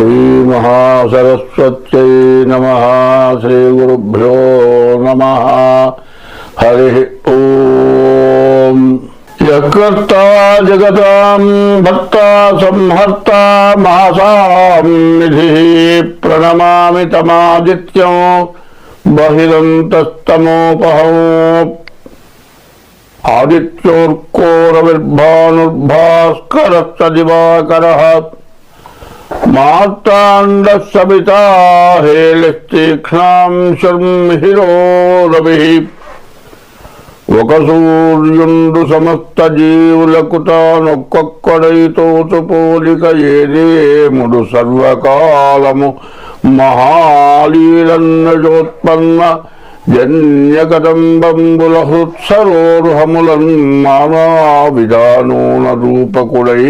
శ్రీమహాసరస్వత్యై నమ శ్రీగురుభ్యో నమ హరి ఓం. యకర్త జగతాం భక్త సంహర్త మహాసాం నిధి ప్రణమామి తమాదిత్యం బహిరంతస్తమోపహం. ఆదిత్యోర్కోరవిర్భానుర్భాస్కరశ్చ దివాకర. మార్తాండసవితా హేళిస్తీక్ష్ణాం శర్మిహిరో రవిః ఒక సూర్యుండు సమస్త జీవులకు తానొక్కొక్కడైతోచు పోలిక ఏదేముడు సర్వకాలము మహాలీలన్నజోత్పన్న జన్యకదంబంబుల హృత్సరోర్హములన్ విధానోన రూపకుడై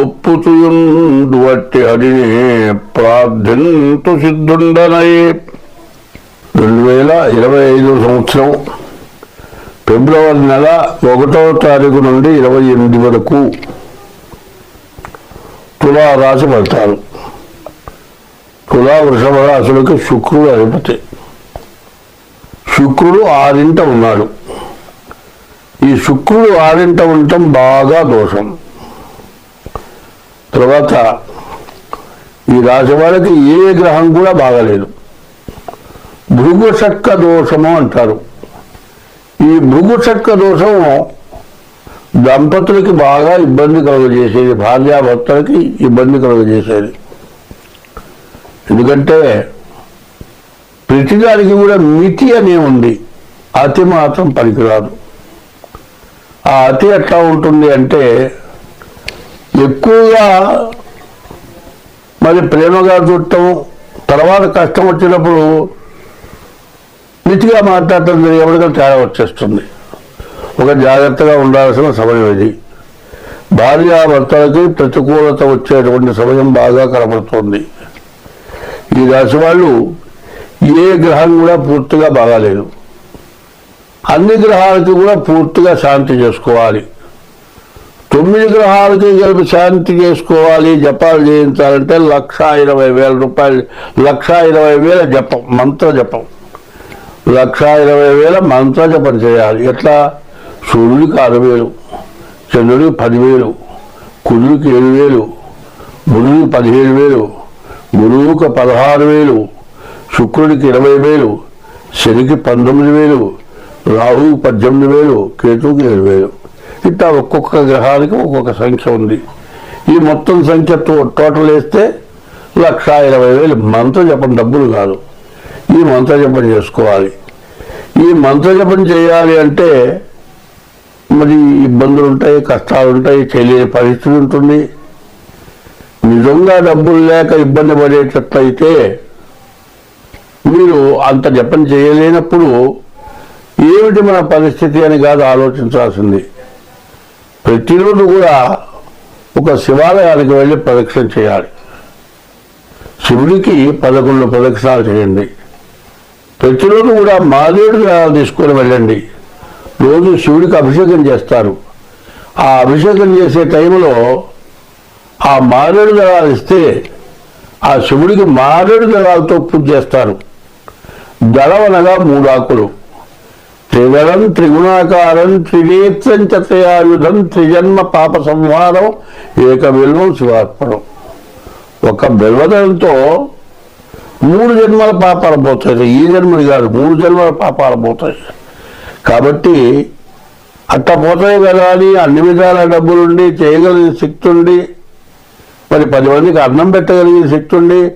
ఒప్పుచుయుండు వట్టి హరిని ప్రార్థింతు సిద్ధుండనై. రెండు వేల ఇరవై ఐదు సంవత్సరం ఫిబ్రవరి నెల ఒకటవ తారీఖు నుండి ఇరవై ఎనిమిది వరకు తులా రాశి ఫలితాలు. తులా వృషభ రాశులకు శుక్రుడు అధిపతి. శుక్రుడు ఆరింట ఉన్నాడు. ఈ శుక్రుడు ఆరింట ఉండటం బాగా దోషం. తర్వాత ఈ రాశి వాళ్ళకి ఏ గ్రహం కూడా బాగాలేదు. భృగుశక్క దోషము అంటారు. ఈ భృగుశక్క దోషం దంపతులకి బాగా ఇబ్బంది కలుగజేసేది భార్యాభర్తలకి ఇబ్బంది కలుగజేసేది. ఎందుకంటే ప్రతిదానికి కూడా మితి అనే ఉంది. అతి మాత్రం పనికిరాదు. ఆ అతి ఎట్లా ఉంటుంది అంటే ఎక్కువగా మరి ప్రేమగా చూడటం తర్వాత కష్టం వచ్చినప్పుడు మితిగా మాట్లాడటం ఎవరికైనా తేడా వచ్చేస్తుంది. ఒక జాగ్రత్తగా ఉండాల్సిన సమయం ఇది. భార్యాభర్తలకి ప్రతికూలత వచ్చేటువంటి సమయం బాగా కనబడుతుంది. ఈ రాశి వాళ్ళు ఏ గ్రహం కూడా పూర్తిగా బాగాలేదు. అన్ని గ్రహాలకి కూడా పూర్తిగా శాంతి చేసుకోవాలి. తొమ్మిది గ్రహాలకి కలిపి శాంతి చేసుకోవాలి జపాలు చేయించాలంటే లక్ష ఇరవై వేల రూపాయలు లక్ష ఇరవై వేల జపం మంత్ర జపం. లక్ష ఇరవై వేల మంత్ర జపం చేయాలి. ఎట్లా? సూర్యుడికి ఆరు వేలు చంద్రుడికి పదివేలు కుదురుకి ఏడు వేలు బుధుడికి పదిహేడు వేలు గురువుకి పదహారు వేలు శుక్రుడికి ఇరవై వేలు శనికి పంతొమ్మిది వేలు రాహువుకి పద్దెనిమిది వేలు కేతువుకి ఏడు వేలు. ఇట్లా ఒక్కొక్క గ్రహానికి ఒక్కొక్క సంఖ్య ఉంది. ఈ మొత్తం సంఖ్య టోటల్ వేస్తే లక్ష ఇరవై వేలు. మంత్ర జపం డబ్బులు కాదు. ఈ మంత్ర జపం చేసుకోవాలి. ఈ మంత్ర జపం చేయాలి అంటే మరి ఇబ్బందులు ఉంటాయి కష్టాలు ఉంటాయి తెలియని పరిస్థితి ఉంటుంది. నిజంగా డబ్బులు లేక ఇబ్బంది పడేటట్లయితే మీరు అంత జపం చేయలేనప్పుడు ఏమిటి మన పరిస్థితి అని కాదు ఆలోచించాల్సింది. ప్రతిరోజు కూడా ఒక శివాలయానికి వెళ్ళి ప్రదక్షిణ చేయాలి. శివుడికి పదకొండు ప్రదక్షిణాలు చేయండి. ప్రతిరోజు కూడా మాదేడు గ్రహాలు తీసుకొని వెళ్ళండి. రోజు శివుడికి అభిషేకం చేస్తారు. ఆ అభిషేకం చేసే టైంలో ఆ మారేడు దళాలు ఇస్తే ఆ శివుడికి మారేడు దళాలతో పూజ చేస్తారు. దళవనగా మూడాకులు. త్రిదళం త్రిగుణాకారం త్రినేత్రం చతయాయుధం త్రిజన్మ పాప సంహారం ఏక బిల్వం శివార్పణం. ఒక బిల్వదళంతో మూడు జన్మల పాపాలు పోతాయి. ఈ జన్మలు కాదు మూడు జన్మల పాపాలు పోతాయి. కాబట్టి అట్ట పోతాయి కదా అని అన్ని విధాల డబ్బులుండి చేయగలిగిన శక్తి ఉండి మరి పది మందికి అన్నం పెట్టగలిగిన శక్తి ఉండి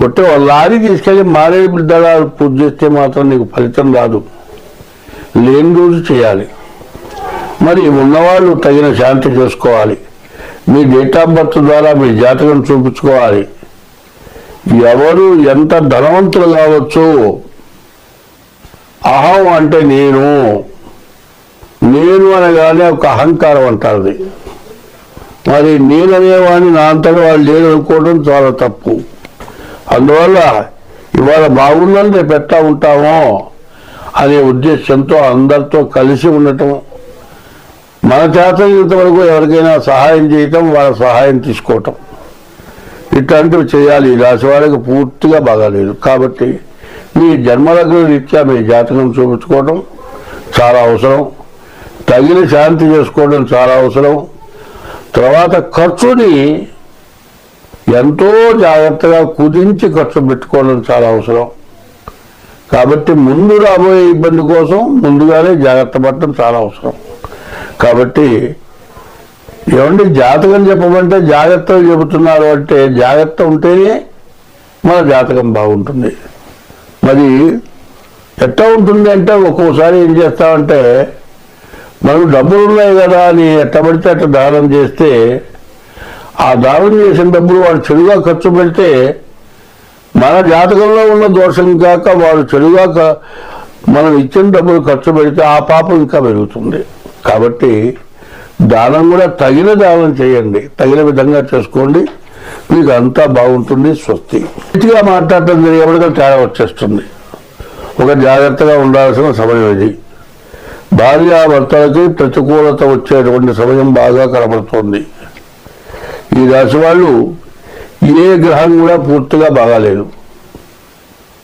కొట్టే ఒక లారీ తీసుకెళ్ళి మారేడు దళాలు పూజ చేస్తే మాత్రం నీకు ఫలితం రాదు. లేని రోజు చేయాలి. మరి ఉన్నవాళ్ళు తగిన శాంతి చేసుకోవాలి. మీ డేట్ ఆఫ్ బర్త్ ద్వారా మీ జాతకం చూపించుకోవాలి. ఎవరు ఎంత ధనవంతులు కావచ్చు. అహం అంటే నేను. నేను అనగానే ఒక అహంకారం అంటారు. మరి నేననేవాడిని నా అంతటా వాళ్ళు లేరు అనుకోవడం చాలా తప్పు. అందువల్ల ఇవాళ బాగుందని రేపు ఎట్లా ఉంటామో అనే ఉద్దేశంతో అందరితో కలిసి ఉండటం. మన చేత ఇంతవరకు ఎవరికైనా సహాయం చేయటం వాళ్ళ సహాయం తీసుకోవటం. ఇట్లాంటివి చేయాలి. ఈ రాశి వాళ్ళకి పూర్తిగా బాగాలేదు కాబట్టి మీ జన్మలగ్న రీత్యా మీ జాతకం చూపించుకోవడం చాలా అవసరం. తగిన శాంతి చేసుకోవడం చాలా అవసరం. తర్వాత ఖర్చుని ఎంతో జాగ్రత్తగా కుదించి ఖర్చు పెట్టుకోవడం చాలా అవసరం. కాబట్టి ముందు రాబోయే ఇబ్బంది కోసం ముందుగానే జాగ్రత్త పడటం చాలా అవసరం. కాబట్టి ఏమండి జాతకం చెప్పమంటే జాగ్రత్తలు చెబుతున్నారు అంటే జాగ్రత్త ఉంటేనే మన జాతకం బాగుంటుంది. మరి ఎట్లా ఉంటుంది అంటే ఒక్కోసారి ఏం చేస్తామంటే మనకు డబ్బులు ఉన్నాయి కదా అని ఎట్ట పడితే అట్లా దానం చేస్తే ఆ దానం చేసిన డబ్బులు వాడు చెడుగా ఖర్చు పెడితే మన జాతకంలో ఉన్న దోషం కాక వాడు చెడుగా మనం ఇచ్చిన డబ్బులు ఖర్చు పెడితే ఆ పాపం ఇంకా పెరుగుతుంది. కాబట్టి దానం కూడా తగిన దానం చేయండి. తగిన విధంగా చేసుకోండి. మీకు అంతా బాగుంటుంది. స్వస్తి. ఇటుగా మాట్లాడటం జరిగేప్పటికీ తేడా వచ్చేస్తుంది. ఒక జాగ్రత్తగా ఉండాల్సిన సమయం ఇది. భార్యాభర్తలకి ప్రతికూలత వచ్చేటువంటి సమయం బాగా కనబడుతోంది. ఈ రాశి వాళ్ళు ఏ గ్రహం కూడా పూర్తిగా బాగాలేదు.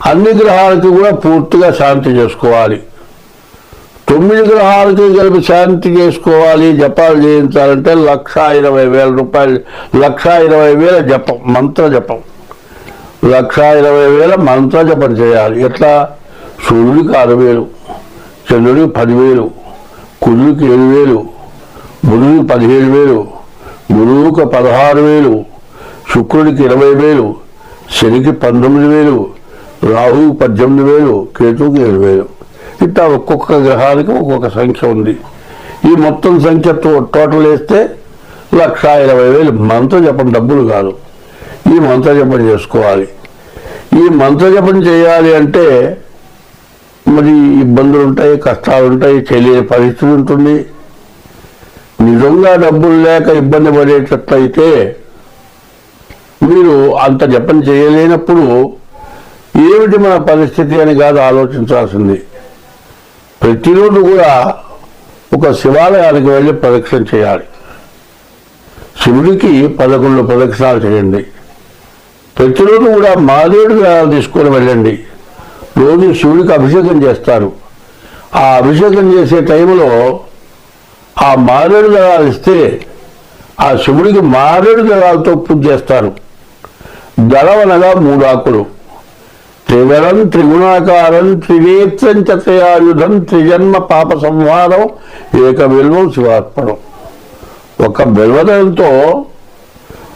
అన్ని గ్రహాలకి కూడా పూర్తిగా శాంతి చేసుకోవాలి. తొమ్మిది గ్రహాలకి కలిపి శాంతి చేసుకోవాలి జపాలు చేయించాలంటే లక్ష ఇరవై వేల రూపాయలు లక్ష ఇరవై వేల జపం మంత్ర జపం. లక్ష ఇరవై వేల మంత్ర జపం చేయాలి. ఎట్లా? సూర్యుడికి ఆరు వేలు చంద్రుడికి పదివేలు కుజుడికి ఏడు వేలు బుధుడికి పదిహేడు వేలు గురువుకు పదహారు వేలు శుక్రుడికి ఇరవై వేలు శనికి పంతొమ్మిది వేలు రాహువుకి పద్దెనిమిది వేలు కేతువుకి ఏడు వేలు. ఇట్లా ఒక్కొక్క గ్రహానికి ఒక్కొక్క సంఖ్య ఉంది. ఈ మొత్తం సంఖ్య టోటల్ వేస్తే లక్ష ఇరవై వేలు. మంత్ర జపం డబ్బులు కాదు. ఈ మంత్ర జపం చేసుకోవాలి. ఈ మంత్ర జపం చేయాలి అంటే మరి ఇబ్బందులు ఉంటాయి కష్టాలు ఉంటాయి తెలియని పరిస్థితి ఉంటుంది. నిజంగా డబ్బులు లేక ఇబ్బంది పడేటట్లయితే మీరు అంత జపం చేయలేనప్పుడు ఏమిటి మన పరిస్థితి అని కాదు ఆలోచించాల్సింది. ప్రతిరోజు కూడా ఒక శివాలయానికి వెళ్ళి ప్రదక్షిణ చేయాలి. శివుడికి పదకొండు ప్రదక్షిణాలు చేయండి. ప్రతిరోజు కూడా మాదేడు గ్రహాలు తీసుకొని వెళ్ళండి. రోజు శివుడికి అభిషేకం చేస్తారు. ఆ అభిషేకం చేసే టైంలో ఆ మారేడు దళాలు ఇస్తే ఆ శివుడికి మారేడు దళాలతో పూజ చేస్తారు. దళం అనగా మూడు ఆకులు త్రివరం త్రిగుణాకారం త్రినేత్రం చతయాయుధం త్రిజన్మ పాప సంహారం ఏక బిల్వం శివార్పణం. ఒక బిల్వదంతో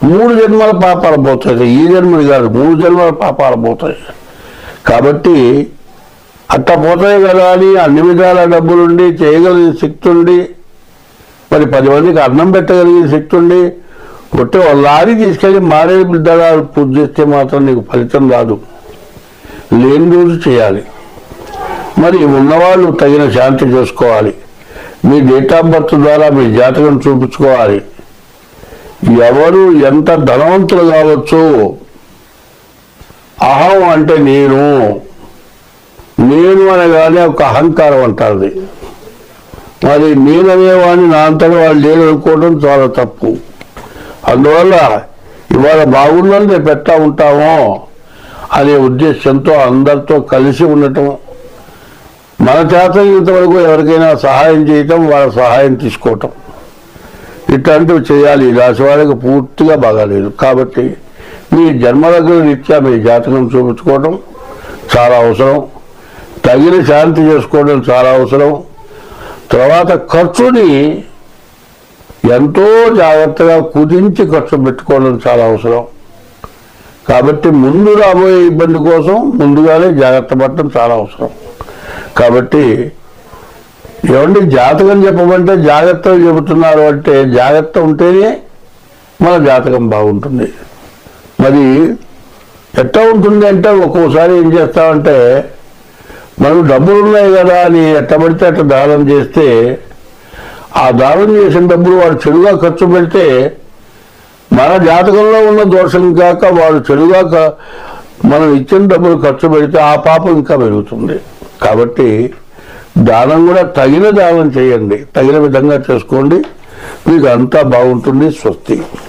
మూడు జన్మల పాపాలు పోతాయి. ఈ జన్మలు కాదు మూడు జన్మల పాపాలు పోతాయి. కాబట్టి అట్ట పోతాయి కదా అని అన్ని విధాల డబ్బులుండి చేయగలిగిన శక్తి ఉండి మరి పది మందికి అన్నం పెట్టగలిగే శక్తి ఉండి కొట్టే ఒక లారీ తీసుకెళ్ళి మారే దళాలు పూజ చేస్తే మాత్రం నీకు ఫలితం రాదు. లేని రోజు చేయాలి. మరి ఉన్నవాళ్ళు తగిన శాంతి చేసుకోవాలి. మీ డేట్ ఆఫ్ బర్త్ ద్వారా మీ జాతకం చూపించుకోవాలి. ఎవరు ఎంత ధనవంతులు కావచ్చు? అహం అంటే నేను. నేను అనగానే ఒక అహంకారం అంటారు. మరి నేననేవాడిని నా అంతటా వాళ్ళు లేరు అనుకోవడం చాలా తప్పు. అందువల్ల ఇవాళ బాగుందని రేపు ఎట్లా ఉంటామో అనే ఉద్దేశంతో అందరితో కలిసి ఉండటం మన చేత ఇంతవరకు ఎవరికైనా సహాయం చేయటం వాళ్ళ సహాయం తీసుకోవటం. ఇట్లాంటివి చేయాలి. ఈ రాశి వాళ్ళకి పూర్తిగా బాగాలేదు కాబట్టి మీ జన్మలగ్న రీత్యా మీ జాతకం చూపించుకోవడం చాలా అవసరం. తగిన శాంతి చేసుకోవడం చాలా అవసరం. తర్వాత ఖర్చుని ఎంతో జాగ్రత్తగా కుదించి ఖర్చు పెట్టుకోవడం చాలా అవసరం. కాబట్టి ముందు రాబోయే ఇబ్బంది కోసం ముందుగానే జాగ్రత్త పడటం చాలా అవసరం. కాబట్టి ఏమండి జాతకం చెప్పమంటే జాగ్రత్తలు చెబుతున్నారు అంటే జాగ్రత్త ఉంటేనే మన జాతకం బాగుంటుంది. మరి ఎట్లా ఉంటుంది అంటే ఒక్కోసారి ఏం చేస్తామంటే మనం డబ్బులు ఉన్నాయి కదా అని ఎట్టబడితే అట్లా దానం చేస్తే ఆ దానం చేసిన డబ్బులు వాడు చెడుగా ఖర్చు పెడితే మన జాతకంలో ఉన్న దోషం కాక వాడు చెడుగా మనం ఇచ్చిన డబ్బులు ఖర్చు పెడితే ఆ పాపం ఇంకా పెరుగుతుంది. కాబట్టి దానం కూడా తగిన దానం చేయండి. తగిన విధంగా చేసుకోండి. మీకు అంతా బాగుంటుంది. స్వస్తి.